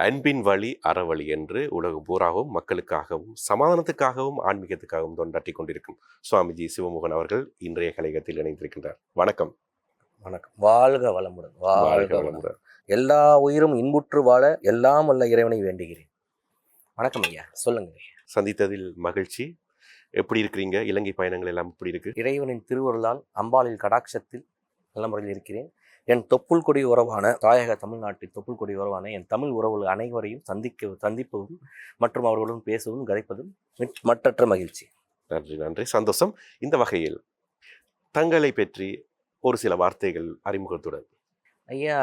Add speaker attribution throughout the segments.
Speaker 1: அன்பின் வழி அறவழி என்று உலகம் பூராகவும் மக்களுக்காகவும் சமாதானத்துக்காகவும் ஆன்மீகத்துக்காகவும் தொண்டாற்றி கொண்டிருக்கும் சுவாமிஜி சிவமோகன் அவர்கள் இன்றைய கலையகத்தில் இணைந்திருக்கின்றார். வணக்கம்.
Speaker 2: வணக்கம். வாழ்க வளமுடன். வாழ்க வளமுடன். எல்லா உயிரும் இன்புற்று வாழ எல்லாம் வல்ல இறைவனை வேண்டுகிறேன். வணக்கம் ஐயா. சொல்லுங்க.
Speaker 1: சந்தித்ததில் மகிழ்ச்சி. எப்படி இருக்கிறீங்க? இலங்கை பயணங்கள் எல்லாம் எப்படி இருக்கு?
Speaker 2: இறைவனின் திருவருளால் அம்பாளில் கடாட்சத்தில் நல்ல முறையில் இருக்கிறேன். என் தொப்புள் கொடி உறவான தாயக தமிழ்நாட்டில் தொப்புள் கொடி உறவான என் தமிழ் உறவுகள் அனைவரையும் சந்திக்க சந்திப்பதும் மற்றும் அவர்களுடன் பேசவும் கதைப்பதும் மற்றற்ற மகிழ்ச்சி.
Speaker 1: நன்றி நன்றி. சந்தோஷம். இந்த வகையில் தங்களை பற்றி ஒரு சில வார்த்தைகள் அறிமுகத்துடன்.
Speaker 2: ஐயா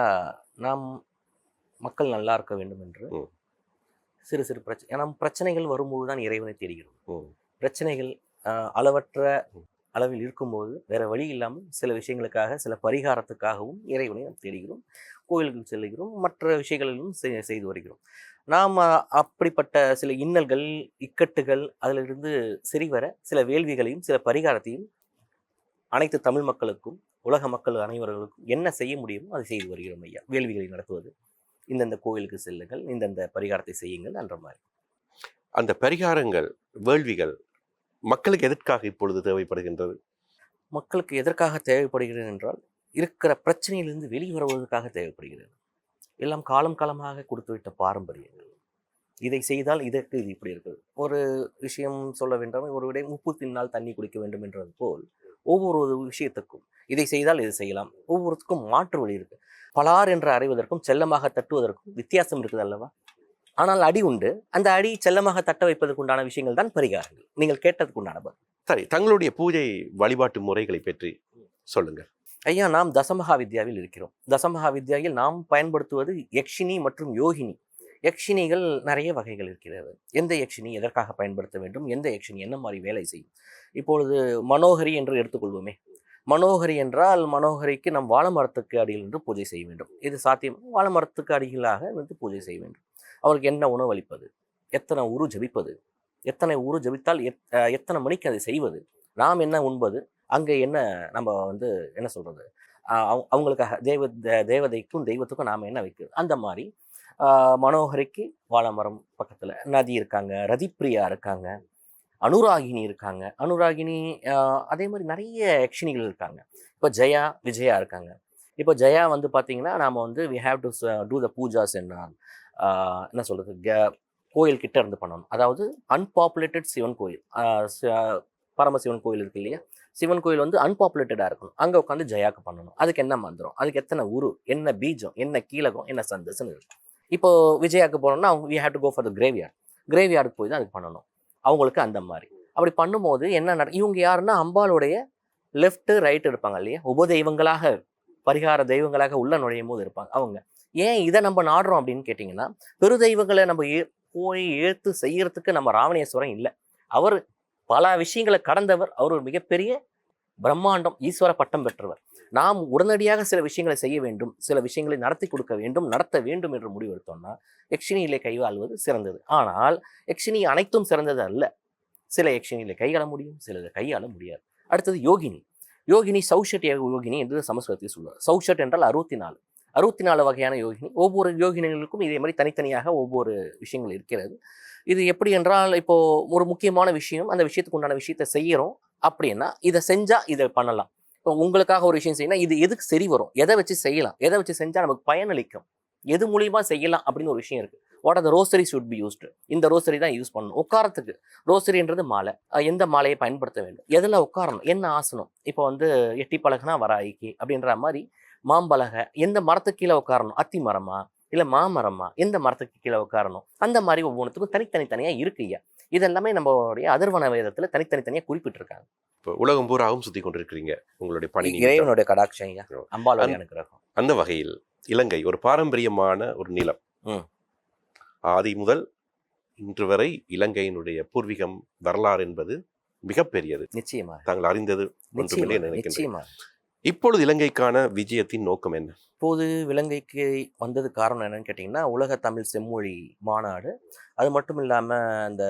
Speaker 2: நாம் மக்கள் நல்லா இருக்க வேண்டும் என்று. சிறு சிறு பிரச்சனை நம் பிரச்சனைகள் வரும்போது தான் இறைவனை தேடுகிறோம். பிரச்சனைகள் அளவற்ற அளவில் இருக்கும்போது வேறு வழி இல்லாமல் சில விஷயங்களுக்காக சில பரிகாரத்துக்காகவும் இறைவனை நாம் தேடுகிறோம். கோயில்கள் செல்லுகிறோம். மற்ற விஷயங்களிலும் செய்- செய்து வருகிறோம். நாம் அப்படிப்பட்ட சில இன்னல்கள் இக்கட்டுகள் அதிலிருந்து சரிவர சில வேள்விகளையும் சில பரிகாரத்தையும் அனைத்து தமிழ் மக்களுக்கும் உலக மக்கள் அனைவர்களுக்கும் என்ன செய்ய முடியுமோ அதை செய்து வருகிறோம் ஐயா. வேள்விகளை நடத்துவது. இந்தந்த கோயிலுக்கு செல்லுங்கள். இந்தந்த பரிகாரத்தை செய்யுங்கள். என்ற மாதிரி.
Speaker 1: அந்த பரிகாரங்கள் வேள்விகள் மக்களுக்கு எதற்காக இப்பொழுது தேவைப்படுகின்றது?
Speaker 2: மக்களுக்கு எதற்காக தேவைப்படுகிறது என்றால் இருக்கிற பிரச்சனையிலிருந்து வெளிவருவதற்காக தேவைப்படுகிறது. எல்லாம் காலம் காலமாக கொடுத்துவிட்ட பாரம்பரியங்கள். இதை செய்தால் இதற்கு இது இப்படி இருக்குது ஒரு விஷயம் சொல்ல வேண்டாம். ஒரு விட முப்பத்தி தின்னால் தண்ணி குடிக்க வேண்டும் என்றது போல் ஒவ்வொரு விஷயத்துக்கும் இதை செய்தால் இது செய்யலாம். ஒவ்வொருத்துக்கும் மாற்று வழி இருக்குது பலார் என்று அறிவதற்கும் செல்லமாக தட்டுவதற்கும் வித்தியாசம் இருக்குது அல்லவா? ஆனால் அடி உண்டு. அந்த அடி செல்லமாக தட்ட வைப்பதற்கு உண்டான விஷயங்கள் தான் பரிகாரங்கள். நீங்கள் கேட்டதுக்கு உண்டான பதில்.
Speaker 1: சரி தங்களுடைய பூஜை வழிபாட்டு முறைகளை பற்றி சொல்லுங்க.
Speaker 2: ஐயா நாம் தசமகா வித்யாவில் இருக்கிறோம். தசமகா வித்யாவில் நாம் பயன்படுத்துவது யக்ஷினி மற்றும் யோகினி. யக்ஷினிகள் நிறைய வகைகள் இருக்கிறது. எந்த யக்ஷினி எதற்காக பயன்படுத்த வேண்டும்? எந்த யக்ஷினி என்ன மாதிரி வேலை செய்யும்? இப்பொழுது மனோகரி என்று எடுத்துக்கொள்வோமே. மனோகரி என்றால் மனோகரிக்கு நம் வாழைமரத்துக்கு அடியில் நின்று பூஜை செய்ய வேண்டும். இது சாத்தியம். வாழைமரத்துக்கு அடியிலாக நின்று பூஜை செய்ய வேண்டும். அவருக்கு என்ன உணவு அளிப்பது? எத்தனை உரு ஜபிப்பது? எத்தனை உரு ஜபித்தால் எத் எத்தனை மணிக்கு அதை செய்வது? நாம் என்ன உண்பது? அங்கே என்ன நம்ம வந்து என்ன சொல்கிறது அவங்க- அவங்களுக்காக தேவ தேவதைக்கும் தெய்வத்துக்கும் நாம் என்ன வைக்கிறது அந்த மாதிரி மனோகரிக்கு வாழைமரம் பக்கத்தில் நதி இருக்காங்க ரதிப்பிரியா இருக்காங்க அனுராகினி இருக்காங்க. அனுராகினி அதே மாதிரி நிறைய யக்ஷினிகள் இருக்காங்க. இப்போ ஜெயா விஜயா இருக்காங்க. இப்போ ஜெயா வந்து பார்த்தீங்கன்னா நாம் வந்து we have to do the pujas என்னால் என்ன சொல்கிறது க- கோயில்கிட்ட இருந்து பண்ணணும். அதாவது அன்பாப்புலேட்டட் சிவன் கோயில். பரமசிவன் கோயில் இருக்கு இல்லையா? சிவன் கோயில் வந்து அன்பாப்புலேட்டடாக இருக்கணும். அங்கே உட்காந்து ஜெயாக்கு பண்ணணும். அதுக்கு என்ன மந்திரம்? அதுக்கு எத்தனை உரு? என்ன பீஜம்? என்ன கீழகம் என்ன சந்தஸ்ன்னு இருக்கும் இப்போ விஜயாக்கு போனோம்னா அவங்க we have to go for the graveyard கிரேவியார்டுக்கு போய் தான் அதுக்கு பண்ணணும். அவங்களுக்கு அந்த மாதிரி. அப்படி பண்ணும்போது என்ன நட இவங்க யாருன்னா அம்பாளுடைய லெஃப்ட்டு ரைட் இருப்பாங்க இல்லையா? உபதெய்வங்களாக பரிகார தெய்வங்களாக உள்ள நுழையும் போது இருப்பாங்க. அவங்க. ஏன் இதை நம்ம நாடுறோம் அப்படின்னு கேட்டிங்கன்னா பெரு தெய்வங்களை நம்ம ஏ- போய் ஏற்று செய்யறதுக்கு நம்ம ராவணேஸ்வரம் இல்லை. அவர் பல விஷயங்களை கடந்தவர். அவர் ஒரு மிகப்பெரிய பிரம்மாண்டம் ஈஸ்வர பட்டம் பெற்றவர். நாம் உடனடியாக சில விஷயங்களை செய்ய வேண்டும் சில விஷயங்களை நடத்தி கொடுக்க வேண்டும் நடத்த வேண்டும் என்று முடிவெடுத்தோம்னா யக்ஷினியிலே கைவாழ்வது சிறந்தது. ஆனால் யக்ஷினி அனைத்தும் சிறந்தது அல்ல. சில யக்ஷினியிலே கையாள முடியும் சிலது கையாள முடியாது. அடுத்தது யோகினி. யோகினி சௌஷட் யோகினி என்று சமஸ்கிருதத்தில் சொல்லுவார் சௌஷட் என்றால் அறுபத்தி நாலு. அறுபத்தி நாலு வகையான யோகினி ஒவ்வொரு யோகினிகளுக்கும் இதே மாதிரி தனித்தனியாக ஒவ்வொரு விஷயங்கள் இருக்கிறது. இது எப்படி என்றால் இப்போது ஒரு முக்கியமான விஷயம் அந்த விஷயத்துக்கு உண்டான விஷயத்தை செய்கிறோம் அப்படின்னா இதை செஞ்சால் இதை பண்ணலாம். இப்போ உங்களுக்காக ஒரு விஷயம் செய்யணும் இது எதுக்கு சரி வரும்? எதை வச்சு செய்யலாம்? எதை வச்சு செஞ்சால் நமக்கு பயனளிக்கும்? எது மூலியமாக செய்யலாம் அப்படின்னு ஒரு விஷயம் இருக்குது what are rosary should be used இந்த ரோசரி தான் யூஸ் பண்ணணும். உட்காரத்துக்கு ரோசரின்றது மாலை. எந்த மாலையை பயன்படுத்த வேண்டும்? எதில் உட்காரணும்? என்ன ஆசனம்? இப்போ வந்து எட்டி பழகுனா வராய்க்கு அப்படின்ற மாதிரி மாம்பலகை எந்த மரத்துக்கு கீழே உட்காரணும்? அத்தி மரமா? இல்லை மாமரமா? எந்த மரத்துக்கு கீழே உட்காரணும்? அந்த மாதிரி ஒவ்வொன்றுத்துக்கும் தனித்தனி தனியா இருக்கு ஐயா இதெல்லாமே நம்மளுடைய அதர்வன வேதத்துல தனித்தனி தனியா குறிப்பிட்டிருக்காங்க.
Speaker 1: இப்போ உலகம் பூராவும் சுத்தி கொண்டிருக்கிறீங்க உங்களுடைய பணி.
Speaker 2: இறைவனுடைய கடாட்சம் ஐயா. அம்பாளுடைய
Speaker 1: அந்த-
Speaker 2: அனுகிரகம்.
Speaker 1: அந்த வகையில் இலங்கை ஒரு பாரம்பரியமான ஒரு நிலம். ஆதி முதல் இன்று வரை இலங்கையினுடைய பூர்வீகம் வரலாறு என்பது மிகப்பெரியது.
Speaker 2: நிச்சயமா
Speaker 1: தாங்கள் அறிந்தது ஒன்றுமில்லை
Speaker 2: நிச்சயமா.
Speaker 1: இப்பொழுது இலங்கைக்கான விஜயத்தின் நோக்கம் என்ன?
Speaker 2: இப்போது இலங்கைக்கு வந்தது காரணம் என்னன்னு கேட்டிங்கன்னா உலக தமிழ் செம்மொழி மாநாடு. அது மட்டும் இல்லாமல் அந்த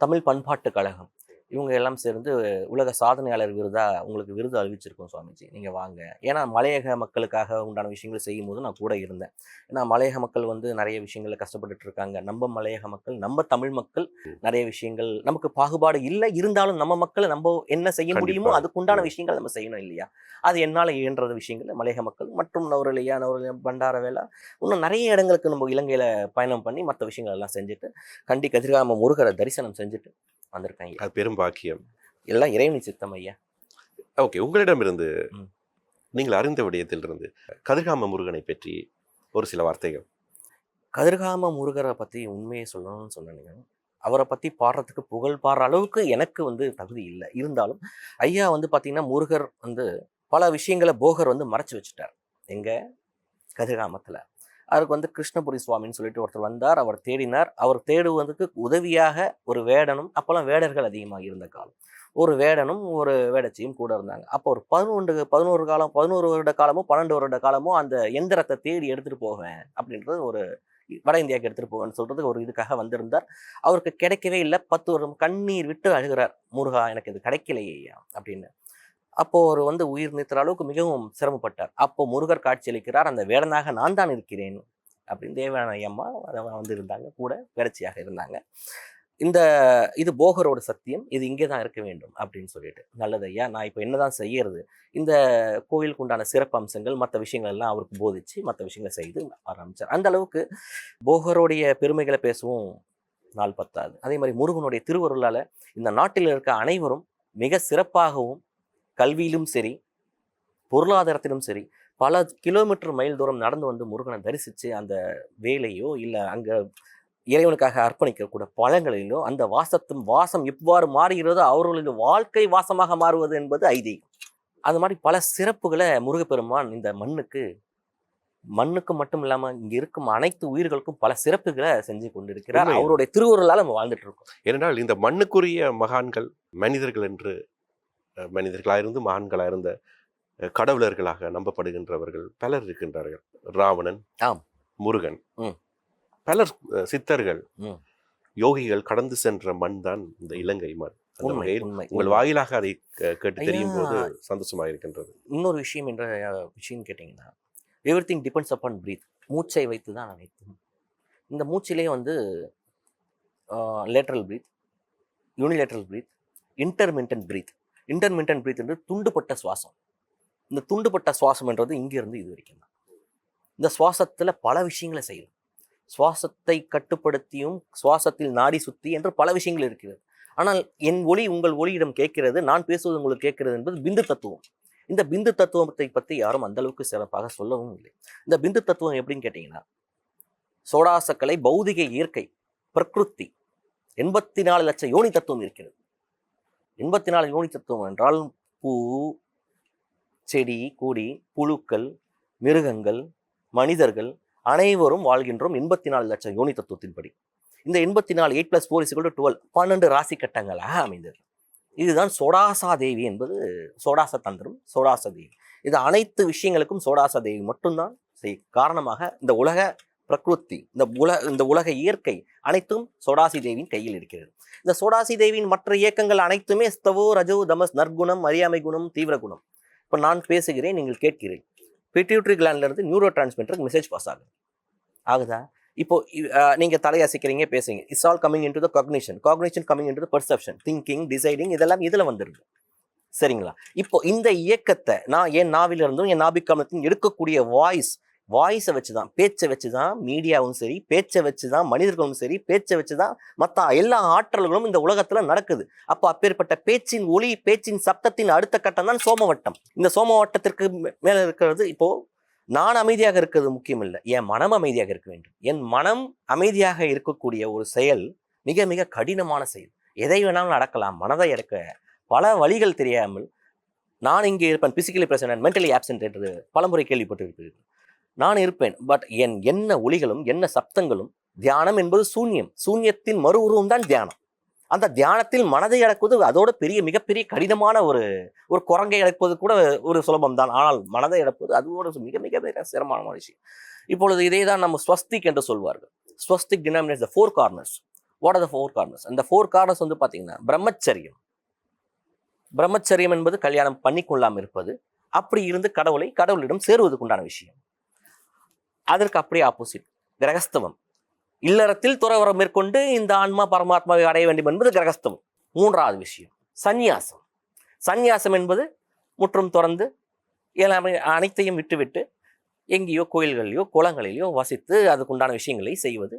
Speaker 2: தமிழ் பண்பாட்டு கழகம். இவங்க எல்லாம் சேர்ந்து உலக சாதனையாளர் விருதா உங்களுக்கு விருது அறிவிச்சிருக்கோம் சுவாமிஜி. நீங்க வாங்க. ஏன்னா மலையக மக்களுக்காக உண்டான விஷயங்களை செய்யும் போது நான் கூட இருந்தேன். ஏன்னா மலையக மக்கள் வந்து நிறைய விஷயங்கள்ல கஷ்டப்பட்டுட்டு இருக்காங்க. நம்ம மலையக மக்கள் நம்ம தமிழ் மக்கள் நிறைய விஷயங்கள் நமக்கு பாகுபாடு இல்லை. இருந்தாலும் நம்ம மக்கள் நம்ம என்ன செய்ய முடியுமோ. அதுக்குண்டான. விஷயங்கள் நம்ம செய்யணும் இல்லையா? அது என்னால் இயன்ற விஷயங்கள் மலையக மக்கள் மற்றும் நவரலியா நவரலியா பண்டாரவேலா இன்னும் நிறைய இடங்களுக்கு நம்ம இலங்கையில பயணம் பண்ணி மற்ற விஷயங்கள் எல்லாம் செஞ்சுட்டு கண்டி கதிர்காம முருகரை தரிசனம் செஞ்சுட்டு வந்திருக்காங்க.
Speaker 1: அது பெரும் பாக்கியம்.
Speaker 2: எல்லாம் இறைவனின் சித்தம் ஐயா.
Speaker 1: ஓகே உங்களிடமிருந்து. நீங்கள் அறிந்த விடயத்திலிருந்து கதிர்காம முருகனை பற்றி ஒரு சில வார்த்தைகள்.
Speaker 2: கதிர்காம முருகரை பற்றி உண்மையை சொல்லணும்னு சொன்னீங்க அவரை பற்றி பாடுறதுக்கு புகழ் பாடுற அளவுக்கு எனக்கு வந்து தகுதி இல்லை. இருந்தாலும் ஐயா வந்து பார்த்தீங்கன்னா முருகர் வந்து பல விஷயங்களை போகர் வந்து மறைச்சு வச்சுட்டார். எங்க? கதிர்காமத்தில். அதுக்கு வந்து கிருஷ்ணபுரி சுவாமின்னு சொல்லிட்டு ஒருத்தர் வந்தார். அவர் தேடினார். அவர் தேடுவதற்கு உதவியாக ஒரு வேடனும் அப்போல்லாம் வேடர்கள் அதிகமாக இருந்த காலம். ஒரு வேடனும் ஒரு வேடச்சியும் கூட இருந்தாங்க. அப்போ ஒரு பதினொன்று பதினோரு காலம் பதினோரு வருட காலமோ பன்னெண்டு வருட காலமோ அந்த எந்திரத்தை தேடி எடுத்துகிட்டு போவேன் அப்படின்றது ஒரு வட இந்தியாவுக்கு எடுத்துட்டு போவேன்னு சொல்றதுக்கு ஒரு இதுக்காக வந்திருந்தார். அவருக்கு கிடைக்கவே இல்லை. பத்து வருடம் கண்ணீர் விட்டு அழுகிறார். முருகா எனக்கு இது கிடைக்கலையா அப்படின்னு. அப்போ அவர் வந்து உயிர் நீத்துற அளவுக்கு மிகவும் சிரமப்பட்டார். அப்போ முருகர் காட்சியளிக்கிறார் அந்த வேடனாக நான் தான் இருக்கிறேன் அப்படின்னு தேவயானை அம்மா வந்து இருந்தாங்க கூட வேடச்சியாக இருந்தாங்க. இந்த இது போகரோட சத்தியம் இது இங்கே தான் இருக்க வேண்டும் அப்படின்னு சொல்லிட்டு. நல்லது ஐயா நான் இப்போ என்னதான் செய்யறது? இந்த கோவிலுக்கு உண்டான சிறப்பு அம்சங்கள் மற்ற விஷயங்கள் எல்லாம் அவருக்கு போதிச்சு மற்ற விஷயங்களை செய்து ஆரம்பிச்சார். அந்த அளவுக்கு போகருடைய பெருமைகளை பேசவும் நாள் பத்தாது. அதே மாதிரி முருகனுடைய திருவருளால் இந்த நாட்டில் இருக்க அனைவரும் மிக சிறப்பாகவும் கல்வியிலும் சரி பொருளாதாரத்திலும் சரி பல கிலோமீட்டர் மைல் தூரம் நடந்து வந்து முருகனை தரிசித்து அந்த வேலையோ இல்லை அங்கே இறைவனுக்காக அர்ப்பணிக்கக்கூடிய பழங்களிலோ அந்த வாசத்தும் வாசம் எவ்வாறு மாறுகிறதோ அவர்களுடைய வாழ்க்கை வாசமாக மாறுவது என்பது ஐதீகம். அது மாதிரி பல சிறப்புகளை முருகப்பெருமான் இந்த மண்ணுக்கு மண்ணுக்கு மட்டும் இல்லாம இங்க இருக்கும் அனைத்து உயிர்களுக்கும் பல சிறப்புகளை செஞ்சு கொண்டிருக்கிறார். அவருடைய திருவுருளால நம்ம வாழ்ந்துட்டு இருக்கோம்.
Speaker 1: ஏனென்றால் இந்த மண்ணுக்குரிய மகான்கள் மனிதர்கள் என்று அஹ், மனிதர்களாயிருந்து மகான்களாக இருந்த கடவுளர்களாக நம்பப்படுகின்றவர்கள் பலர் இருக்கின்றார்கள் ராவணன்
Speaker 2: ஆம்.
Speaker 1: முருகன். பலர் சித்தர்கள். யோகிகள் கடந்து சென்ற மண் தான் இந்த இலங்கை மண் உங்கள். வாயிலாக அதை கேட்டு. தெரியும் போது சந்தோஷமாக இருக்கின்றது
Speaker 2: இன்னொரு விஷயம் என்ற விஷயம் கேட்டிங்கன்னா everything depends upon breath மூச்சை வைத்து தான் அனைத்தும் இந்த மூச்சிலே வந்து lateral breath unilateral breath intermittent breath intermittent breath என்று துண்டுபட்ட சுவாசம். இந்த துண்டுபட்ட சுவாசம் என்றது இங்கிருந்து இது வரைக்கும் தான். இந்த சுவாசத்தில் பல விஷயங்களை செய்யும் சுவாசத்தை கட்டுப்படுத்தியும் சுவாசத்தில் நாடி சுத்தி என்று பல விஷயங்கள் இருக்கிறது. ஆனால் என் ஒளி உங்கள் ஒளியிடம் கேட்கிறது நான் பேசுவது உங்களுக்கு கேட்கிறது என்பது பிந்து தத்துவம். இந்த பிந்து தத்துவத்தை பற்றி யாரும் அந்த அளவுக்கு சிறப்பாக சொல்லவும் இல்லை. இந்த பிந்து தத்துவம் எப்படின்னு கேட்டிங்கன்னா சோடாசக்கலை பௌதிக இயற்கை பிரகிருத்தி எண்பத்தி நாலு லட்சம் யோனி தத்துவம் இருக்கிறது. எண்பத்தி நாலு யோனி தத்துவம் என்றால் பூ செடி கொடி புழுக்கள் மிருகங்கள் மனிதர்கள் அனைவரும் வாழ்கின்றோம் எண்பத்தி நாலு லட்சம் யோனி தத்துவத்தின்படி. இந்த எண்பத்தி நாலு eight plus four is equal twelve பன்னெண்டு ராசி கட்டங்களாக அமைந்தது. இதுதான் சோடாசா தேவி என்பது சோடாச தந்திரம் சோடாச தேவி. இது அனைத்து விஷயங்களுக்கும் சோடாச தேவி மட்டும்தான். செய் காரணமாக இந்த உலக பிரகிருத்தி இந்த உலக இந்த உலக இயற்கை அனைத்தும் சோடாசி தேவியின் கையில் இருக்கிறது. இந்த சோடாசி தேவியின் மற்ற இயக்கங்கள் அனைத்துமே ஸ்தவோ ரஜோ தமஸ் நற்குணம் அறியாமை குணம் தீவிர குணம். இப்போ நான் பேசுகிறேன் நீங்கள் கேட்கிறேன். பிட்யூட்ரி கிளாண்ட்லேருந்து நியூரோ டிரான்ஸ்மிட்டருக்கு மெசேஜ் பாஸ் ஆகுது. ஆகுதா? இப்போ நீங்கள் அஹ், நீங்க தலையசைக்கிறீங்க பேசுறீங்க. It's all coming into the cognition cognition coming into the perception thinking deciding இதெல்லாம் இதில் வந்துடுது சரிங்களா? இப்போ இந்த இயக்கத்தை நான் என் நாவிலிருந்தும் என் நாபிக்கமலத்தின் எடுக்கக்கூடிய வாய்ஸ் வாய்ஸை வச்சு தான் பேச்சை வச்சு தான் மீடியாவும் சரி பேச்சை வச்சு தான் மனிதர்களும் சரி பேச்சை வச்சு தான் மற்ற எல்லா ஆற்றல்களும் இந்த உலகத்தில் நடக்குது. அப்போ அப்பேற்பட்ட பேச்சின் ஒளி பேச்சின் சப்தத்தின் அடுத்த கட்டம் தான் சோமவட்டம். இந்த சோமவட்டத்திற்கு மே- இருக்கிறது இப்போது நான் அமைதியாக இருக்கிறது முக்கியம் இல்லை என் மனம் அமைதியாக இருக்க வேண்டும். என் மனம் அமைதியாக இருக்கக்கூடிய ஒரு செயல் மிக மிக கடினமான செயல். எதை வேணாலும் நடக்கலாம் மனதை அடக்க பல வழிகள் தெரியாமல் நான் இங்கே இருப்பேன் பிசிக்கலி பிரசன்ட் மென்டலி ஆப்சென்ட் என்று பலமுறை கேள்விப்பட்டிருப்பீர்கள். நான் இருப்பேன். பட் என் என்ன ஒளிகளும் என்ன சப்தங்களும் தியானம் என்பது சூன்யம். சூன்யத்தின் மறு உருவம் தான் தியானம். அந்த தியானத்தில் மனதை அடக்குவது அதோட பெரிய மிகப்பெரிய கடினமான ஒரு ஒரு குரங்கை அடக்குவது கூட ஒரு சுலபம் தான். ஆனால் மனதை அடக்குவது அதோட மிக மிக மிக சிரமமான விஷயம். இப்பொழுது இதே தான் நம்ம ஸ்வஸ்திக் என்று சொல்வார்கள். Swastik denominate the four corners what are the four corners அந்த ஃபோர் கார்னர்ஸ் வந்து பார்த்தீங்கன்னா பிரம்மச்சரியம். பிரம்மச்சரியம் என்பது கல்யாணம் பண்ணிக்கொள்ளாமல் இருப்பது. அப்படி இருந்து கடவுளை கடவுளிடம் சேருவதற்கு உண்டான விஷயம். அதற்கு அப்படியே ஆப்போசிட் கிரகஸ்தவம். இல்லறத்தில் துறவரம் மேற்கொண்டு இந்த ஆன்மா பரமாத்மாவை அடைய வேண்டும் என்பது கிரகஸ்தவம். மூன்றாவது விஷயம் சந்நியாசம். சந்நியாசம் என்பது முற்றும் துறந்து எல்லாமே அனைத்தையும் விட்டுவிட்டு எங்கேயோ கோயில்களிலோ குளங்களிலோ வசித்து அதுக்குண்டான விஷயங்களை செய்வது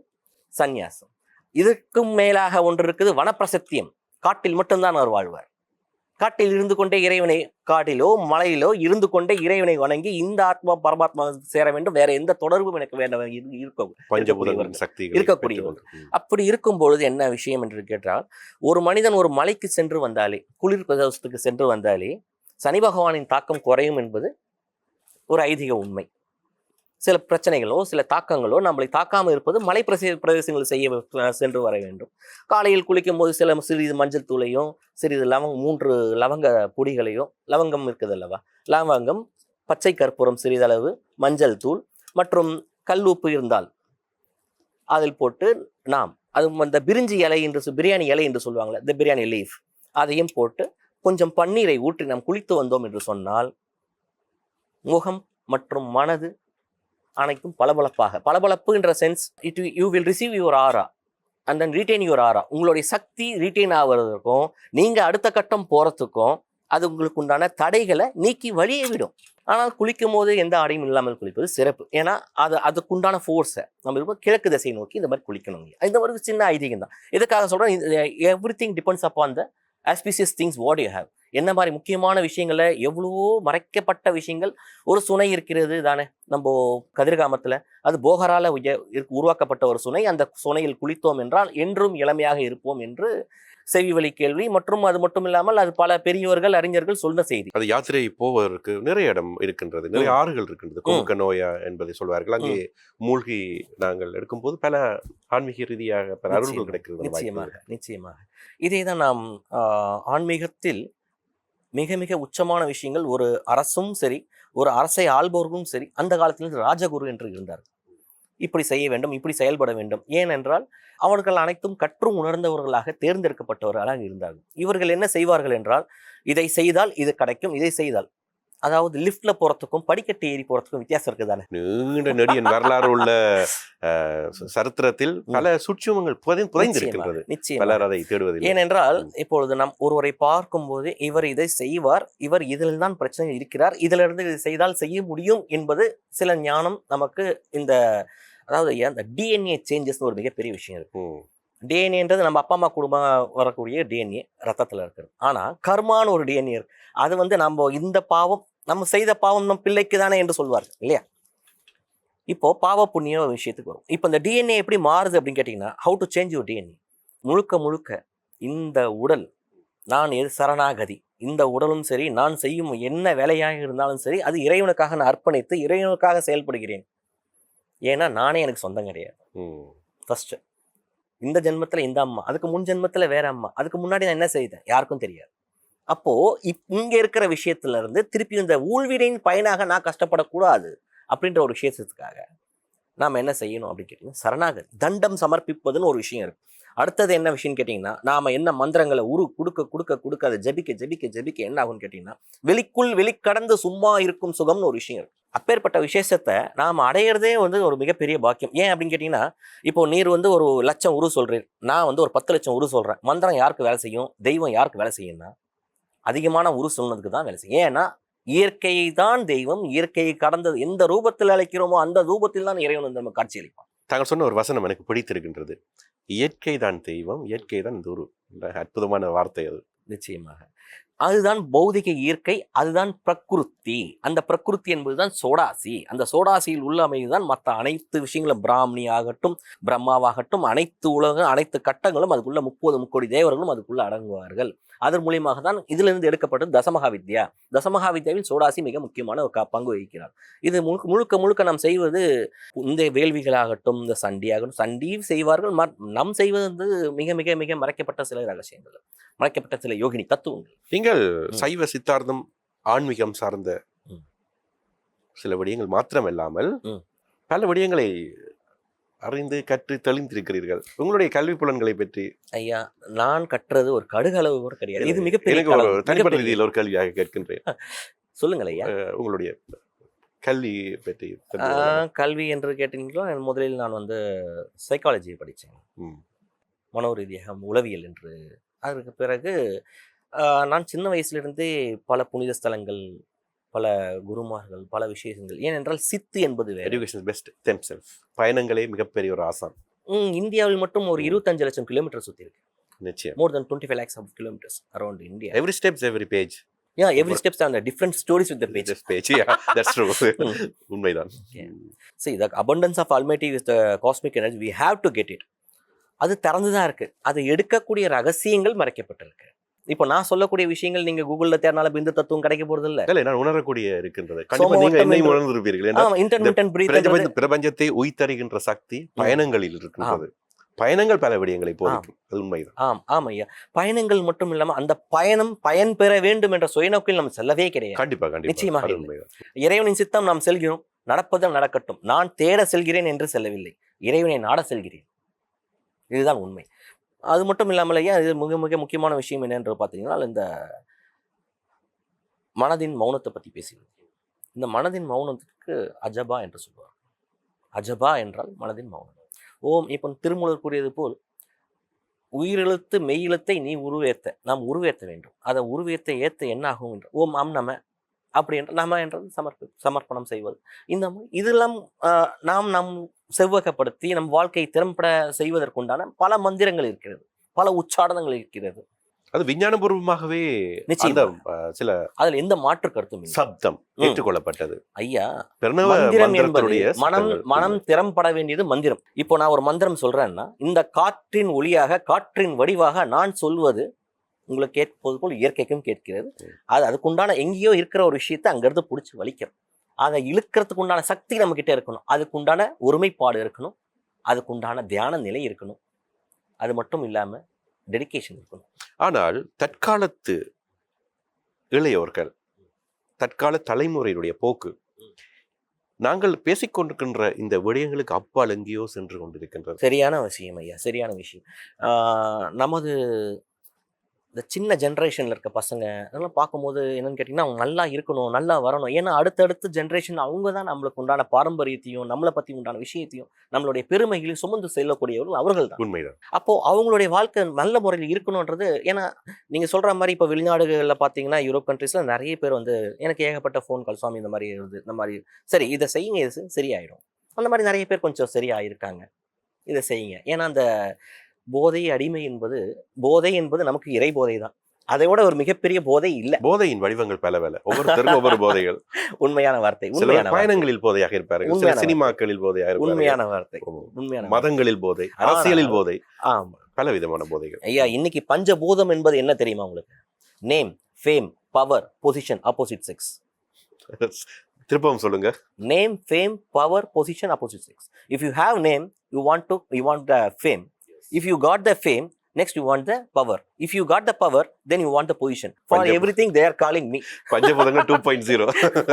Speaker 2: சந்நியாசம். இதற்கும் மேலாக ஒன்று இருக்குது வனப்பிரசத்தியம். காட்டில் மட்டும்தான் அவர் வாழ்வார். காட்டில் இருந்து கொண்டே இறைவனை காட்டிலோ மலையிலோ இருந்து கொண்டே இறைவனை வணங்கி இந்த ஆத்மா பரமாத்மா சேர வேண்டும். வேற எந்த தொடர்பும் எனக்கு வேண்டாம். இரு- இருக்க
Speaker 1: சக்தி
Speaker 2: இருக்கக்கூடியவர். அப்படி இருக்கும் பொழுது என்ன விஷயம் என்று கேட்டால் ஒரு மனிதன் ஒரு மலைக்கு சென்று வந்தாலே குளிர் பிரதேசத்துக்கு சென்று வந்தாலே சனி பகவானின் தாக்கம் குறையும் என்பது ஒரு ஐதீக உண்மை. சில பிரச்சனைகளோ சில தாக்கங்களோ நம்மளை தாக்காமல் இருப்பது மலை பிரதே பிரதேசங்கள் செய்ய சென்று வர வேண்டும். காலையில் குளிக்கும் போது சில சிறிது மஞ்சள் தூளையும் சிறிது லவங் மூன்று லவங்க பொடிகளையும் லவங்கம் இருக்குது அல்லவா லவங்கம் பச்சை கற்பூரம் சிறிதளவு மஞ்சள் தூள் மற்றும் கல் உப்பு இருந்தால் அதில் போட்டு நாம் அது அந்த பிரிஞ்சி இலை என்று சொல்- பிரியாணி இலை என்று சொல்லுவாங்களே இந்த பிரியாணி லீஃப் அதையும் போட்டு கொஞ்சம் பன்னீரை ஊற்றி நாம் குளித்து வந்தோம் என்று சொன்னால் முகம் மற்றும் மனது அனைத்தும் பளபளப்பாக. பளபளப்பு என்ற sense it you will receive your aura and then retain your aura உங்களுடைய சக்தி ரீட்டைன் ஆகிறதுக்கும் நீங்கள் அடுத்த கட்டம் போகிறதுக்கும் அது உங்களுக்கு உண்டான தடைகளை நீக்கி வழியே விடும். ஆனால் குளிக்கும் போது எந்த ஆடையும் இல்லாமல் குளிப்பது சிறப்பு. ஏன்னா அது அதுக்குண்டான ஃபோர்ஸை நம்ம இருக்கும் கிழக்கு திசையை நோக்கி இந்த மாதிரி குளிக்கணும் இந்த மாதிரி சின்ன ஐதீகம் தான். இதுக்காக சொல்கிறேன் everything depends upon the auspicious things what you have என்ன மாதிரி முக்கியமான விஷயங்களை எவ்வளவோ மறைக்கப்பட்ட விஷயங்கள். ஒரு சுனை இருக்கிறது தானே நம்ம கதிர்காமத்துல. அது போகரால உருவாக்கப்பட்ட ஒரு சுனை. அந்த சுனையில் குளித்தோம் என்றால் என்றும் இளமையாக இருப்போம் என்று செவி வழி கேள்வி. மற்றும் அது மட்டும் இல்லாமல் அது பல பெரியவர்கள் அறிஞர்கள் சொன்ன செய்தி.
Speaker 1: அது யாத்திரை போவதற்கு நிறைய இடம் இருக்கின்றது. நிறைய ஆறுகள் இருக்கின்றது. குமுக்க நோயா என்பதை சொல்வார்கள். அங்கே மூழ்கி நாங்கள் எடுக்கும்போது பல ஆன்மீக ரீதியாக பல அருள்கள் கிடைக்கிறது
Speaker 2: நிச்சயமாக நிச்சயமாக. இதே தான் நாம் ஆஹ், ஆன்மீகத்தில் மிக மிக உச்சமான விஷயங்கள் ஒரு அரசும் சரி ஒரு அரசை ஆள்பவர்களும் சரி அந்த காலத்தில் ராஜகுரு என்று இருந்தார். இப்படி செய்ய வேண்டும் இப்படி செயல்பட வேண்டும். ஏனென்றால் அவர்கள் அனைத்தும் கற்றும் உணர்ந்தவர்களாக தேர்ந்தெடுக்கப்பட்டவர்களாக இருந்தார்கள். இவர்கள் என்ன செய்வார்கள் என்றால் இதை செய்தால் இது கிடைக்கும் இதை செய்தால் அதாவது லிஃப்ட்ல போறதுக்கும் படிக்கட்டு ஏறி போறதுக்கும் வித்தியாசம் இருக்குதானே?
Speaker 1: நீண்ட நெடியன் வரலாறு உள்ள சரித்திரத்தில் பல சுட்சுமங்கள் புதை- புதைந்திருக்கின்றது.
Speaker 2: நிச்சயமாக, நிச்சயமாக.
Speaker 1: பலர் அதை தேடுவதில்லை.
Speaker 2: ஏனென்றால் இப்பொழுது நாம் ஒருவரை பார்க்கும்போது இவர் இதை செய்வார் இவர் இதில் தான் பிரச்சனை இருக்கிறார் இதிலிருந்து இதை செய்தால் செய்ய முடியும் என்பது சில ஞானம் நமக்கு இந்த அதாவது அந்த டிஎன்ஏ சேஞ்சஸ் ஒரு மிகப்பெரிய விஷயம் இருக்கு. டிஎன்ஏன்றது நம்ம அப்பா அம்மா குடும்பம் வரக்கூடிய டிஎன்ஏ ரத்தத்துல இருக்குது ஆனா கர்மான்னு ஒரு டிஎன்ஏ இருக்கு. அது வந்து நம்ம இந்த பாவம் நம்ம செய்த பாவம் நம் பிள்ளைக்கு தானே என்று சொல்வார்கள் இல்லையா? இப்போ பாவ புண்ணிய விஷயத்துக்கு வரும். இப்போ இந்த டிஎன்ஏ எப்படி மாறுது அப்படின்னு கேட்டிங்கன்னா how to change your DNA முழுக்க முழுக்க இந்த உடல் நான் எது சரணாகதி இந்த உடலும் சரி நான் செய்யும் என்ன வேலையாக இருந்தாலும் சரி அது இறைவனுக்காக நான் அர்ப்பணித்து இறைவனுக்காக செயல்படுகிறேன். ஏன்னா நானே எனக்கு சொந்தம் கிடையாது.
Speaker 1: ம்.
Speaker 2: ஃபர்ஸ்ட் இந்த ஜென்மத்துல இந்த அம்மா அதுக்கு முன் ஜென்மத்துல வேற அம்மா அதுக்கு முன்னாடி நான் என்ன செய்தேன்? யாருக்கும் தெரியாது. அப்போ இப் இங்க இருக்கிற விஷயத்துல இருந்து திருப்பி இந்த ஊழ்வினையின் பயனாக நான் கஷ்டப்படக்கூடாது அப்படின்ற ஒரு விஷயத்துக்காக நாம் என்ன செய்யணும் அப்படின்னு கேட்டீங்கன்னா சரணாகதி தண்டம் சமர்ப்பிப்பதுன்னு ஒரு விஷயம் இருக்கு. அடுத்தது என்ன விஷயம்னு கேட்டிங்கன்னா நாம் என்ன மந்திரங்களை உரு கொடுக்க கொடுக்க கொடுக்க அதை ஜபிக்க ஜபிக்க ஜபிக்க என்ன ஆகும்னு கேட்டிங்கன்னா வெளிக்குள் வெளிக்கடந்து சும்மா இருக்கும் சுகம்னு ஒரு விஷயம் இருக்கு. அப்பேற்பட்ட விசேஷத்தை நாம் அடையிறதே வந்து ஒரு மிகப்பெரிய பாக்கியம். ஏன் அப்படின்னு கேட்டிங்கன்னா இப்போ நீர் வந்து ஒரு லட்சம் உரு சொல்கிறீர் நான் வந்து ஒரு பத்து லட்சம் உரு சொல்கிறேன் மந்திரம் யாருக்கு வேலை செய்யும்? தெய்வம் யாருக்கு வேலை செய்யும்னா அதிகமான உரு சொன்னதுக்கு தான் வேலை செய்யும். ஏன்னா இயற்கையை தான் தெய்வம் இயற்கையை கடந்தது எந்த ரூபத்தில் அழைக்கிறோமோ அந்த ரூபத்தில் தான் இறைவன் வந்து நம்ம காட்சி அளிப்பான்.
Speaker 1: தாங்கள் சொன்ன ஒரு வசனம் எனக்கு பிடித்திருக்கின்றது. இயற்கை தான் தெய்வம் இயற்கை தான் இந்த அற்புதமான வார்த்தை அது.
Speaker 2: நிச்சயமாக. அதுதான் பௌதிக இயற்கை அதுதான் பிரகிருத்தி அந்த பிரகிருத்தி என்பதுதான் சோடாசி. அந்த சோடாசியில் உள்ள அமைதுதான் மற்ற அனைத்து விஷயங்களும். பிராமணி ஆகட்டும் பிரம்மாவாகட்டும் அனைத்து உலகம் அனைத்து கட்டங்களும் அதுக்குள்ள முப்பது முக்கோடி தேவர்களும் அதுக்குள்ள அடங்குவார்கள். அதன் மூலியமாக தான் இதிலிருந்து எடுக்கப்பட்டது தசமகா வித்யா தசமகா வித்யாவில் சோடாசி மிக முக்கியமான ஒரு பங்கு வகிக்கிறார். இது முழுக்க முழுக்க முழுக்க நாம் செய்வது இந்த வேள்விகளாகட்டும் இந்த சண்டியாகட்டும் சண்டி செய்வார்கள் நம் செய்வது வந்து மிக மிக மிக மறைக்கப்பட்ட சில ரகசியங்கள். மறைக்கப்பட்ட சில யோகினி தத்துவங்கள்.
Speaker 1: நீங்கள் சைவ சித்தார்த்தம் ஆன்மீகம் சார்ந்த. சில விடயங்கள் மாத்திரமல்லாமல்
Speaker 2: ம்.
Speaker 1: பல விடயங்களை அறிந்து கற்று தெளிந்திருக்கிறீர்கள். உங்களுடைய கல்வி புலன்களை பற்றி?
Speaker 2: ஐயா நான் கற்றது ஒரு கடுகளவு கூட கிடையாது. இது மிகப்பெரிய.
Speaker 1: தனிப்பட்ட ரீதியில் ஒரு கேள்வியாக கேட்கின்றேன்.
Speaker 2: சொல்லுங்கள் ஐயா.
Speaker 1: உங்களுடைய கல்வி பற்றி.
Speaker 2: கல்வி என்று கேட்டீங்களா முதலில் நான் வந்து சைக்காலஜி படித்தேன். மனோ ரீதியாக உளவியல் என்று. அதற்கு பிறகு நான் சின்ன வயசுலிருந்தே பல புனித ஸ்தலங்கள் பல குருமார்கள் பல விஷயங்கள் ஏனென்றால் சித்து என்பது
Speaker 1: எஜுகேஷன் பெஸ்ட் தெம் செல்ஃப் பயணங்களே மிகப்பெரிய ஒரு ஆசான்.
Speaker 2: இந்தியாவில் மட்டும் ஒரு. இருபத்தஞ்சு லட்சம் கிலோமீட்டர் சுற்றி இருக்கு.
Speaker 1: நிச்சயம்.
Speaker 2: More then twenty five lakhs of kilometres around India
Speaker 1: every steps every page
Speaker 2: yeah every steps on different stories with the page
Speaker 1: page that's true. உண்மைதான்.
Speaker 2: See the abundance of almighty with the cosmic energy. We have to get it. அது திறந்து தான் இருக்கு. அதை எடுக்கக்கூடிய ரகசியங்கள் மறைக்கப்பட்டிருக்கு. இப்போ நான் சொல்லக்கூடிய விஷயங்கள் நீங்க கூகுள்ல தேடினாலும் பிந்து தத்துவம் கிடைக்க போறது இல்ல
Speaker 1: இல்லை நான் உணரக்கூடிய இருக்கின்றது. கண்டிப்பா நீங்க என்னையும் உணர்ந்திருப்பீர்கள். பிரபஞ்சத்தை உய்தருகின்ற சக்தி பயணங்களில் இருக்கின்றது. பயணங்கள் பல விடயங்களை போதிக்கும். அது உண்மைதான்.
Speaker 2: ஆம் ஆமா ஐயா. பயணங்கள் மட்டும் இல்லாம அந்த பயணம் பயன் பெற வேண்டும் என்ற சுயநோக்கில் நம்ம செல்லவே கிடையாது.
Speaker 1: கண்டிப்பா கண்டிப்பா.
Speaker 2: நிச்சயமாக இறைவனின் சித்தம் நாம் செல்கிறோம். நடப்பதும் நடக்கட்டும். நான் தேட செல்கிறேன் என்று செல்லவில்லை. இறைவனை நாட செல்கிறேன். இதுதான் உண்மை. அது மட்டும் இல்லாமல் ஏன் இது மிக மிக முக்கியமான விஷயம் என்னென்று பார்த்தீங்கன்னா இந்த மனதின் மௌனத்தை பற்றி பேசுகிறது இந்த மனதின் மௌனத்துக்கு அஜபா என்று சொல்லுவார் அஜபா என்றால் மனதின் மௌனம். ஓம் இப்போ திருமூலர் கூறியது போல் உயிரெழுத்து மெய்யெழுத்தை நீ உருவேத்த நாம் உருவேத்த வேண்டும். அதை உருவேத்த ஏற்ற என்ன ஆகும் என்று. ஓம் அம் நம. அப்படி என்று நம என்றது சமர்ப்பி சமர்ப்பணம் செய்வது இந்த இதெல்லாம் நாம் நம் செவ்வகப்படுத்தி நம் வாழ்க்கையை திறம்பட செய்வதற்குண்டான பல மந்திரங்கள் இருக்கிறது பல உச்சாடனங்கள் இருக்கிறது
Speaker 1: அது விஞ்ஞானபூர்வமாகவே
Speaker 2: நிச்சயமா.
Speaker 1: சில
Speaker 2: அதுல எந்த மாற்று கருத்தும்
Speaker 1: சப்தம். ஏற்றுக்கொள்ளப்பட்டது
Speaker 2: ஐயா மந்திரம் என்பது மனம். மனம் திறம்பட வேண்டியது மந்திரம் இப்போ நான் ஒரு மந்திரம் சொல்றேன்னா இந்த காற்றின் ஒளியாக காற்றின் வடிவாக நான் சொல்வது உங்களுக்கு கேட்பது போல் இயற்கைக்கும் கேட்கிறது. அது அதுக்குண்டான எங்கேயோ இருக்கிற ஒரு விஷயத்தை அங்கிருந்து பிடிச்சி வலிக்கிறோம் அதை இழுக்கிறதுக்கு உண்டான சக்தி நம்ம கிட்ட இருக்கணும். அதுக்குண்டான ஒருமைப்பாடு இருக்கணும். அதுக்குண்டான தியான நிலை இருக்கணும். அது மட்டும் இல்லாம டெடிகேஷன் இருக்கணும்.
Speaker 1: ஆனால் தற்காலத்து இளையோர்கள் தற்கால தலைமுறையினுடைய போக்கு நாங்கள் பேசிக்கொண்டிருக்கின்ற இந்த விடயங்களுக்கு அப்பால் எங்கேயோ சென்று கொண்டிருக்கின்றது.
Speaker 2: சரியான விஷயம் ஐயா சரியான விஷயம். நமது இந்த சின்ன ஜென்ரேஷனில் இருக்க பசங்க அதெல்லாம் பார்க்கும்போது என்னன்னு கேட்டிங்கன்னா அவங்க நல்லா இருக்கணும் நல்லா வரணும். ஏன்னா அடுத்தடுத்த ஜென்ரேஷன் அவங்க தான் நம்மளுக்கு உண்டான பாரம்பரியத்தையும் நம்மளை பற்றி உண்டான விஷயத்தையும் நம்மளுடைய பெருமைகளையும் சுமந்து செல்லக்கூடியவர்கள் அவர்கள் தான்.
Speaker 1: உண்மைதான்.
Speaker 2: அப்போ அவங்களுடைய வாழ்க்கை நல்ல முறையில் இருக்கணுன்றது ஏன்னா நீங்க சொல்ற மாதிரி இப்போ வெளிநாடுகளில் பார்த்தீங்கன்னா யூரோப் கண்ட்ரீஸ்ல நிறைய பேர் வந்து எனக்கு ஏகப்பட்ட ஃபோன் கால் சுவாமி இந்த மாதிரி வருது இந்த மாதிரி சரி இதை செய்யுங்க இது சரியாயிடும். அந்த மாதிரி நிறைய பேர் கொஞ்சம் சரியாயிருக்காங்க. இதை செய்யுங்க. ஏன்னா அந்த போதை அடிமை என்பது போதை என்பது நமக்கு இறை போதை தான் அதை விட ஒரு மிகப்பெரிய போதை இல்லை.
Speaker 1: போதையின் வடிவங்கள் பல பல. ஒவ்வொருத்தருக்கும் ஒவ்வொரு போதைகள்.
Speaker 2: உண்மையான வார்த்தை உண்மையான.
Speaker 1: பயணங்களில் போதையாக இருப்பார்கள். சில சினிமாக்களில் போதையாக
Speaker 2: உண்மையான வார்த்தை. உண்மையான.
Speaker 1: மதங்களில் போதை அரசியலில் போதை
Speaker 2: ஆமா.
Speaker 1: பல விதமான போதைகள்.
Speaker 2: ஐயா இன்னைக்கு பஞ்சபூதம் என்பது என்ன தெரியுமா உங்களுக்கு? Name fame power position opposite sex
Speaker 1: திருப்பவும் சொல்லுங்க.
Speaker 2: Fame power position opposite sex. If you have name you want to you want the fame. If you got the fame next you want the power. If you got the power then you want the position. For
Speaker 1: Panjab-
Speaker 2: everything they are calling me.
Speaker 1: பஞ்சபூதங்கள் two point zero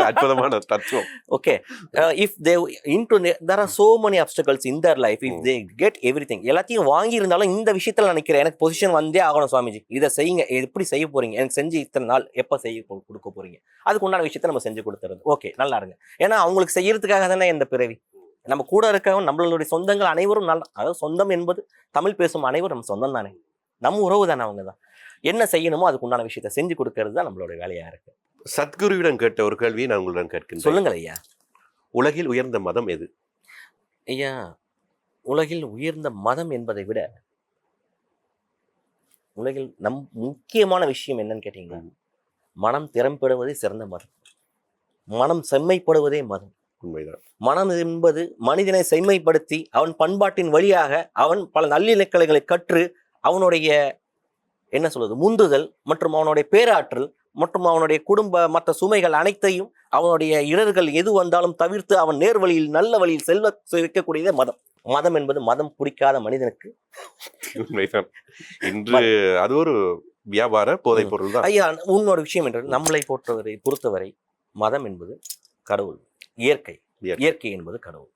Speaker 1: அற்புதமான தத்துவம்
Speaker 2: okay. Uh, if they into the- there are so many obstacles in their life. If
Speaker 1: Mm.
Speaker 2: they get everything எல்லாத்தையும் வாங்கி இருந்தாலும் இந்த விஷயத்துல நான் நினைக்கிறேன் எனக்கு பொசிஷன் வந்தே ஆகணும் சுவாமிஜி. இதை செய்யுங்க. எப்படி செய்ய போறீங்க? எனக்கு செஞ்சு இத்தனை நாள் எப்ப செய்ய கொடுக்க போறீங்க? அதுக்கு உண்டான விஷயத்த நம்ம செஞ்சு கொடுத்துறது. ஓகே நல்லா இருங்க. ஏன்னா அவங்களுக்கு செய்யறதுக்காக தானே இந்த பிறவி. நம்ம கூட இருக்கவங்க நம்மளுடைய சொந்தங்கள் அனைவரும் நல்ல அதாவது சொந்தம் என்பது தமிழ் பேசும் அனைவரும் நம்ம சொந்தம் தானே? நம்ம உறவு தானே அவங்க தான். என்ன செய்யணுமோ அதுக்கு உண்டான விஷயத்த செஞ்சு கொடுக்கறது தான் நம்மளோட வேலையா இருக்கு.
Speaker 1: சத்குருவிடம் கேட்ட ஒரு கேள்வியை நான் உங்களிடம் கேட்கின்றேன்.
Speaker 2: சொல்லுங்கள் ஐயா.
Speaker 1: உலகில் உயர்ந்த மதம் எது?
Speaker 2: ஐயா உலகில் உயர்ந்த மதம் என்பதை விட உலகில் நம் முக்கியமான விஷயம் என்னன்னு கேட்டீங்கன்னா மனம் திறம்படுவதே சிறந்த மதம். மனம் செம்மைப்படுவதே மதம்.
Speaker 1: உண்மைதான்.
Speaker 2: மனம் என்பது மனிதனை செம்மைப்படுத்தி அவன் பண்பாட்டின் வழியாக அவன் பல நல்லிணக்கலைகளை கற்று அவனுடைய என்ன சொல்வது முந்துதல் மற்றும் அவனுடைய பேராற்றல் மற்றும் அவனுடைய குடும்ப மற்ற சுமைகள் அனைத்தையும் அவனுடைய இடர்கள் எது வந்தாலும் தவிர்த்து அவன் நேர் வழியில் நல்ல வழியில் செல்வ வைக்கக்கூடியதே மதம். மதம் என்பது மதம் பிடிக்காத மனிதனுக்கு.
Speaker 1: உண்மைதான். இன்று அது ஒரு வியாபார போதைப் பொருள் தான்
Speaker 2: ஐயா உன்னோட விஷயம் என்று நம்மளை பொறுத்தவரை பொறுத்தவரை மதம் என்பது கடவுள். இயற்கை.
Speaker 1: இயற்கை.
Speaker 2: என்பது கடவுள்.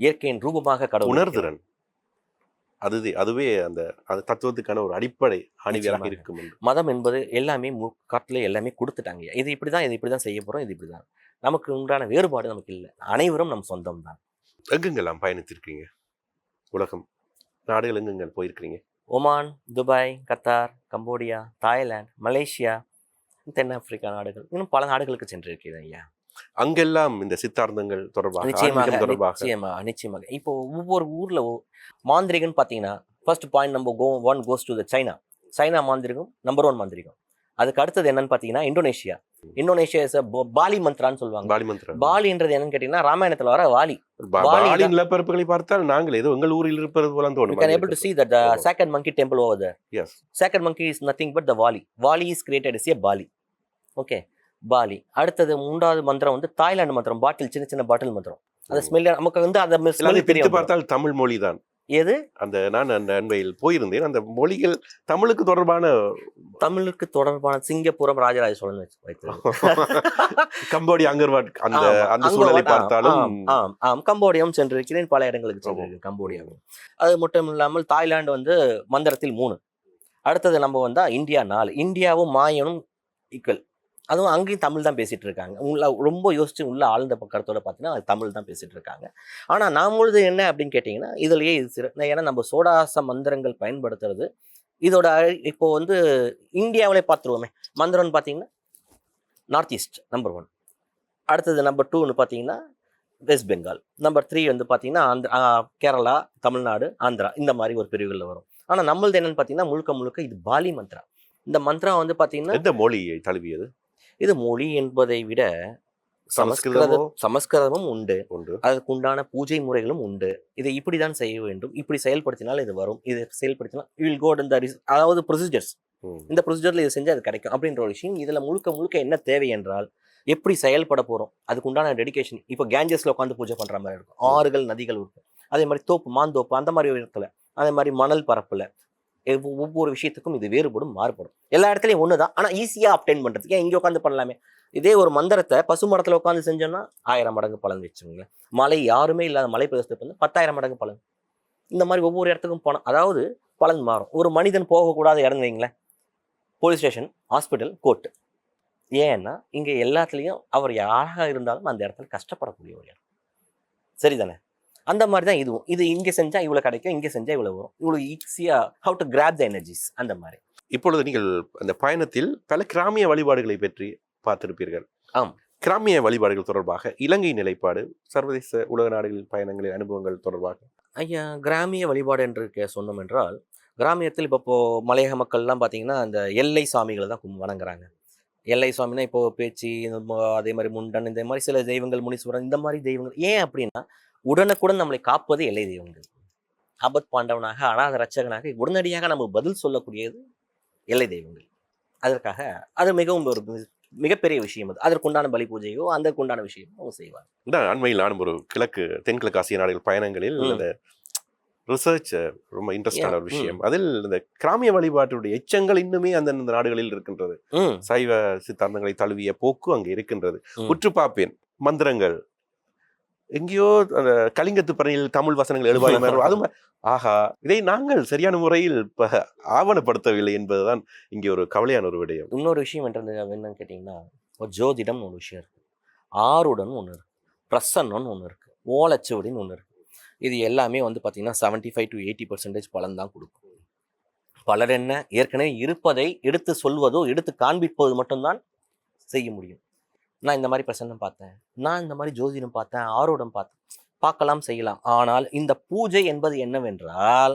Speaker 2: இயற்கையின் ரூபமாக கடவுள்.
Speaker 1: உணர்திறன். அது அதுவே அந்த அந்த தத்துவத்துக்கான ஒரு அடிப்படை
Speaker 2: நிச்சயமாக.
Speaker 1: இருக்கும்
Speaker 2: மதம் என்பது எல்லாமே காட்டில் எல்லாமே கொடுத்துட்டாங்க. இது இப்படி தான் இது இப்படி தான் செய்ய போகிறோம் இது இப்படி தான். நமக்கு உண்டான வேறுபாடு நமக்கு இல்லை. அனைவரும் நம் சொந்தம் தான்.
Speaker 1: எங்கெங்கெல்லாம் பயணித்திருக்கீங்க? உலகம். நாடுகள் எங்கெங்க போயிருக்கிறீங்க?
Speaker 2: Oman Dubai Qatar Cambodia Thailand Malaysia தென்னாப்பிரிக்கா நாடுகள். இன்னும் பல நாடுகளுக்கு சென்றிருக்கிறேன் ஐயா.
Speaker 1: அங்கெல்லாம் இந்த சித்தாந்தங்கள் தொடர்பாக
Speaker 2: நிச்சயமாக
Speaker 1: தொடர்பாக.
Speaker 2: நிச்சயமாக நிச்சயமாக. இப்போ ஒவ்வொரு ஊர்ல மாந்திரிகன் பார்த்தீங்கன்னா first point number go one goes to the China China மாந்திரிகம் நம்பர் ஒன் மாந்திரிகம். அதுக்கு அடுத்தது என்னன்னு பார்த்தீங்கன்னா இந்தோனேஷியா. இந்தோனேஷியா இஸ் பாலி மந்த்ரான்னு சொல்லுவாங்க.
Speaker 1: பாலி மந்திரம்
Speaker 2: பாலின்றது என்னன்னு கேட்டீங்கன்னா ராமாயணத்துல வர வாலி. பாலி
Speaker 1: நிலப்பரப்புகளை பார்த்தால் நாங்கள் ஏதோ எங்கள் ஊரில் இருப்பது போல தோணும்
Speaker 2: see that the
Speaker 1: Oh.
Speaker 2: second monkey temple over there.
Speaker 1: Yes.
Speaker 2: second monkey is nothing but the vali vali is created as a bali. Okay Bali. அடுத்தது மூன்றாவது மந்திரம் வந்து தாய்லாந்து மந்திரம் பாட்டில் சின்ன சின்ன பாட்டில் மந்திரம். அந்த ஸ்மெல் நமக்கு வந்து அந்த ஸ்மெல்
Speaker 1: பிரித்து பார்த்தால் தமிழ் மொழி தான்.
Speaker 2: எது?
Speaker 1: அந்த நான் அந்த அண்மையில் போயிருந்தேன். அந்த மொழிகள் தமிழுக்கு தொடர்பான
Speaker 2: தமிழுக்கு தொடர்பான சிங்கப்பூரம் ராஜராஜ சோழன் வைத்தது.
Speaker 1: கம்போடியா அங்கர்வாட் அந்த அந்த சூழலை பார்த்தாலும்
Speaker 2: ஆம், ஆம், கம்போடியம் சென்றிருக்கிறேன். பல இடங்களுக்கு சென்றிருக்கேன் கம்போடியாவும். அது மட்டும் இல்லாமல் தாய்லாந்து வந்து மந்திரத்தில் மூணு. அடுத்தது நம்ம வந்தா இந்தியா நாலு. இந்தியாவும் மாயனும் ஈக்குவல் அதுவும் அங்கேயும் தமிழ் தான் பேசிட்டு இருக்காங்க உள்ள ரொம்ப யோசிச்சு உள்ள ஆழ்ந்த பக்கத்தோட பார்த்தீங்கன்னா அது தமிழ் தான் பேசிட்டு இருக்காங்க ஆனால் நாம் பொழுது என்ன அப்படின்னு கேட்டிங்கன்னா இதுலயே இது சிறு ஏன்னா நம்ம சோடாச மந்திரங்கள் பயன்படுத்துறது இதோட இப்போது இப்போ வந்து இந்தியாவிலே பார்த்துருவோமே மந்திரம்னு பார்த்தீங்கன்னா நார்த் ஈஸ்ட் நம்பர் ஒன் அடுத்தது நம்பர் டூன்னு பார்த்தீங்கன்னா வெஸ்ட் பெங்கால் நம்பர் த்ரீ வந்து பார்த்தீங்கன்னா ஆந்திரா கேரளா தமிழ்நாடு ஆந்திரா இந்த மாதிரி ஒரு பிரிவுகளில் வரும். ஆனால் நம்மளது என்னன்னு பார்த்தீங்கன்னா முழுக்க முழுக்க இது பாலி மந்த்ரா. இந்த மந்த்ரா வந்து பார்த்தீங்கன்னா
Speaker 1: எந்த மொழியை தழுவியது?
Speaker 2: இது மொழி என்பதை விட சமஸ்கிருத
Speaker 1: சமஸ்கிருதமோ
Speaker 2: சமஸ்கிருதமும் உண்டு.
Speaker 1: ஒன்று
Speaker 2: அதுக்கு உண்டான பூஜை முறைகளும் உண்டு. இதை இப்படி தான் செய்ய வேண்டும். இப்படி செயல்படுத்தினால் இது வரும். இதை செயல்படுத்தினால் வில் கோட் இந்த அதாவது ப்ரொசீஜர்ஸ். இந்த ப்ரொசீஜர்ல இது செஞ்சு அது கிடைக்கும். அப்படின்ற ஒரு விஷயம். இதுல முழுக்க முழுக்க என்ன தேவை என்றால் எப்படி செயல்பட போறோம்? அதுக்கு உண்டான டெடிகேஷன் இப்போ கேஞ்சஸ்ல உட்காந்து பூஜை பண்ற மாதிரி இருக்கும். ஆறுகள் நதிகள் இருக்கும். அதே மாதிரி தோப்பு மாந்தோப்பு அந்த மாதிரி இடத்துல அதே மாதிரி மணல் பரப்புல. ஒவ்வொரு விஷயத்துக்கும் இது வேறுபடும் மாறுபடும். எல்லா இடத்துலையும் ஒன்று தான் ஆனால் ஈஸியாக அப்டைன் பண்ணுறதுக்கு ஏன் இங்கே உட்காந்து பண்ணலாமே? இதே ஒரு மந்திரத்தை பசு மரத்தில் உட்காந்து செஞ்சோம்னா ஆயிரம் மடங்கு பலன் வச்சுங்களேன் மலை யாருமே இல்லாத மலை பிரதேசத்துக்கு வந்து பத்தாயிரம் மடங்கு பலன். இந்த மாதிரி ஒவ்வொரு இடத்துக்கும் போனால் அதாவது பலன் மாறும். ஒரு மனிதன் போகக்கூடாத இடம் வைங்களேன் போலீஸ் ஸ்டேஷன் ஹாஸ்பிட்டல் கோர்ட்டு. ஏன்னா இங்கே எல்லாத்துலேயும் அவர் யாராக இருந்தாலும் அந்த இடத்துல கஷ்டப்படக்கூடிய ஒரு இடம். சரிதானே? அந்த மாதிரி தான் இதுவும். இது இங்கே செஞ்சால் இவ்வளோ கிடைக்கும் இங்கே செஞ்சால் இவ்வளோ வரும். இவ்வளோ ஈஸியாக how to grab the energies அந்த மாதிரி.
Speaker 1: இப்பொழுது நீங்கள் அந்த பயணத்தில் பல கிராமிய வழிபாடுகளை பற்றி பார்த்திருப்பீர்கள்.
Speaker 2: ஆம்.
Speaker 1: கிராமிய வழிபாடுகள் தொடர்பாக இலங்கை நிலைப்பாடு சர்வதேச உலக நாடுகளில் பயணங்களின் அனுபவங்கள் தொடர்பாக.
Speaker 2: ஐயா கிராமிய வழிபாடு என்று சொன்னோம் என்றால் கிராமியத்தில் இப்போ மலையக மக்கள்லாம் பார்த்தீங்கன்னா அந்த எல்லை சாமிகளை தான் வணங்குறாங்க. எல்லை சாமினா இப்போ பேச்சு அதே மாதிரி முண்டன் இந்த மாதிரி சில தெய்வங்கள் முனீஸ்வரன் இந்த மாதிரி தெய்வங்கள். ஏன் அப்படின்னா உடனுக்குடன் நம்மளை காப்பது எல்லை தெய்வங்கள். ஆபத் பாண்டவனாக அனாத ரட்சகனாக உடனடியாக நம்ம பதில் சொல்லக்கூடியது எல்லை தெய்வங்கள். அதற்காக அது மிகவும் ஒரு மிகப்பெரிய விஷயம் அது. அதற்குண்டான பலி பூஜையோ அதற்குண்டான விஷயமோ அவங்க செய்வாங்க.
Speaker 1: இந்த அண்மையில் நானும் ஒரு கிழக்கு தென்கிழக்கு ஆசிய நாடுகள் பயணங்களில். அந்த ரிசர்ச் ரொம்ப இன்ட்ரெஸ்டான ஒரு விஷயம். அதில் இந்த கிராமிய வழிபாட்டுடைய எச்சங்கள் இன்னுமே அந்தந்த நாடுகளில் இருக்கின்றது. சைவ சித்தாந்தங்களை தழுவிய போக்கு அங்கே இருக்கின்றது. உற்று பார்ப்பேன் மந்திரங்கள் எங்கேயோ அந்த கலிங்கத்து பறையில் தமிழ் வசனங்கள் எழுபாடு அது ஆகா ஆஹா இதை நாங்கள் சரியான முறையில் இப்போ ஆவணப்படுத்தவில்லை என்பதுதான் இங்கே ஒரு கவலையான ஒரு விடயம்.
Speaker 2: இன்னொரு விஷயம் என்றது என்னன்னு கேட்டிங்கன்னா ஒரு ஜோதிடம்னு ஒரு விஷயம் இருக்குது ஆருடன் ஒன்று இருக்குது பிரசன்னு ஒன்று இருக்குது ஓலச்சுவடின்னு ஒன்று இருக்குது இது எல்லாமே வந்து பார்த்திங்கன்னா seventy five to eighty percentage பலன் தான் கொடுக்கும். பலர் என்ன? ஏற்கனவே இருப்பதை எடுத்து சொல்வதோ எடுத்து காண்பிப்பது மட்டும்தான் செய்ய முடியும். நான் இந்த மாதிரி பிரசன்னம் பார்த்தேன். நான் இந்த மாதிரி ஜோதிடம் பார்த்தேன் ஆரோடம் பார்த்தேன். பார்க்கலாம் செய்யலாம். ஆனால் இந்த பூஜை என்பது என்னவென்றால்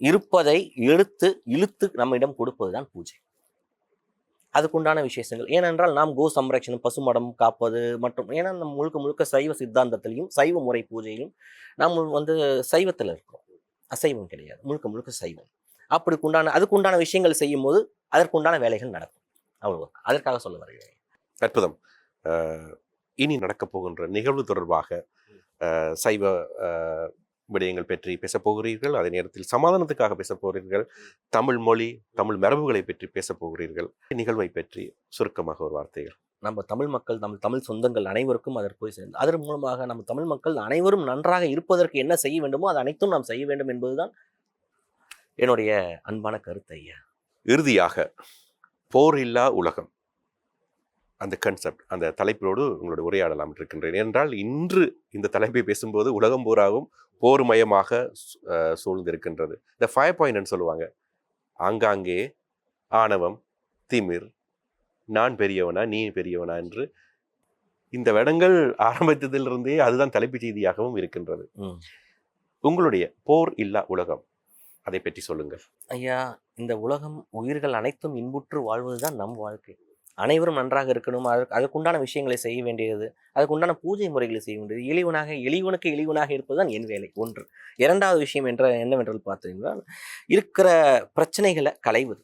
Speaker 2: இருப்பதை எடுத்து இழுத்து நம்மிடம் கொடுப்பதுதான் பூஜை. அதுக்குண்டான விசேஷங்கள். ஏனென்றால் நாம் கோ சம்ரட்சணம் பசுமடம் காப்பது மற்றும் ஏன்னா நம்ம முழுக்க முழுக்க சைவ சித்தாந்தத்திலையும் சைவ முறை பூஜையிலும் நாம் வந்து சைவத்தில் இருக்கிறோம் அசைவம் கிடையாது. முழுக்க முழுக்க சைவம். அப்படிக்குண்டான அதுக்குண்டான விஷயங்கள் செய்யும் போது அதற்குண்டான வேலைகள் நடக்கும். அவ்வளவு அதற்காக சொல்ல வருகிறேன்.
Speaker 1: அற்புதம். இனி நடக்கப் போகின்ற நிகழ்வு தொடர்பாக சைவ விடயங்கள் பற்றி பேசப் போகிறீர்கள். அதே நேரத்தில் சமாதானத்துக்காக பேசப் போகிறீர்கள். தமிழ் மொழி தமிழ் மரபுகளை பற்றி பேசப் போகிறீர்கள். நிகழ்வை பற்றி சுருக்கமாக ஒரு வார்த்தைகள்.
Speaker 2: நம்ம தமிழ் மக்கள் நம்ம தமிழ் சொந்தங்கள் அனைவருக்கும் அதற்கு போய் சேர்ந்து அதன் மூலமாக நம்ம தமிழ் மக்கள் அனைவரும் நன்றாக இருப்பதற்கு என்ன செய்ய வேண்டுமோ அது அனைத்தும் நாம் செய்ய வேண்டும் என்பதுதான் என்னுடைய அன்பான கருத்து ஐயா.
Speaker 1: இறுதியாக போர் இல்லா உலகம். அந்த கன்செப்ட் அந்த தலைப்பிலோடு உங்களோட உரையாடலாம் இருக்கின்றேன் என்றால் இன்று இந்த தலைப்பை பேசும்போது உலகம் பூராவும் போர்மயமாக சூ- அஹ் சூழ்ந்திருக்கின்றது. இந்த ஃபைவ் பாயிண்ட்னு சொல்லுவாங்க. ஆங்காங்கே ஆணவம் திமிர் நான் பெரியவனா நீ பெரியவனா என்று இந்த இடங்கள் ஆரம்பித்ததிலிருந்தே அதுதான் தலைப்புச் செய்தியாகவும் இருக்கின்றது. உங்களுடைய போர் இல்லா உலகம் அதை பற்றி சொல்லுங்கள்.
Speaker 2: ஐயா இந்த உலகம் உயிர்கள் அனைத்தும் இன்புற்று வாழ்வதுதான் நம் வாழ்க்கை. அனைவரும் நன்றாக இருக்கணும். அதற்கு அதற்குண்டான விஷயங்களை செய்ய வேண்டியது அதுக்குண்டான பூஜை முறைகளை செய்ய வேண்டியது. எளிவனாக எளிவனுக்கு இருப்பது இருப்பதுதான் என் வேலை. ஒன்று. இரண்டாவது விஷயம் என்ற என்னவென்றால் பார்த்தீங்கன்னா இருக்கிற பிரச்சனைகளை களைவது.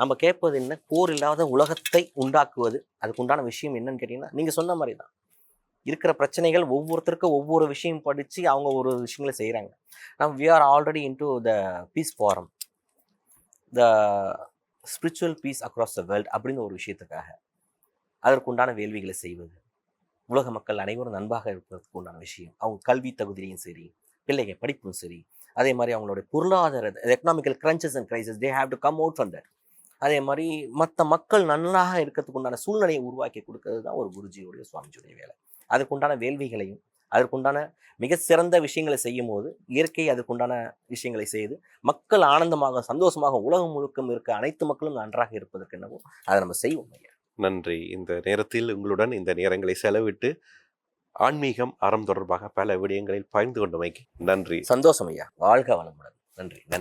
Speaker 2: நம்ம கேட்பது என்ன? போர் இல்லாத உலகத்தை உண்டாக்குவது. அதுக்குண்டான விஷயம் என்னன்னு கேட்டிங்கன்னா நீங்கள் சொன்ன மாதிரி தான் இருக்கிற பிரச்சனைகள் ஒவ்வொருத்தருக்கும் ஒவ்வொரு விஷயம் படித்து அவங்க ஒரு விஷயங்களை செய்கிறாங்க நம்ம we are already into the peace forum the spiritual peace across the world அப்படின்னு ஒரு விஷயத்துக்காக அதற்குண்டான வேள்விகளை செய்வது. உலக மக்கள் அனைவரும் நண்பாக இருப்பதற்கு உண்டான விஷயம். அவங்க கல்வி தகுதியும் சரி பிள்ளைங்க படிப்பும் சரி அதே மாதிரி அவங்களுடைய பொருளாதார economical crunches and crisis they have to come out from that அதே மாதிரி மற்ற மக்கள் நன்றாக இருக்கிறதுக்கு உண்டான சூழ்நிலையை உருவாக்கி கொடுக்கறது தான் ஒரு குருஜியோடைய சுவாமிஜியுடைய வேலை. அதுக்குண்டான வேள்விகளையும் அதற்குண்டான மிக சிறந்த விஷயங்களை செய்யும் போது இயற்கை அதுக்குண்டான விஷயங்களை செய்து மக்கள் ஆனந்தமாக சந்தோஷமாக உலகம் முழுக்கம் இருக்க அனைத்து மக்களும் நன்றாக இருப்பதற்கு என்னவோ அதை நம்ம செய்வோம்
Speaker 1: நன்றி. இந்த நேரத்தில் உங்களுடன் இந்த நேரங்களை செலவிட்டு ஆன்மீகம் அறம் தொடர்பாக பல விடயங்களில் பகிர்ந்து கொண்டமைக்கு நன்றி.
Speaker 2: சந்தோஷம் ஐயா. வாழ்க வளமுடன். நன்றி. நன்றி.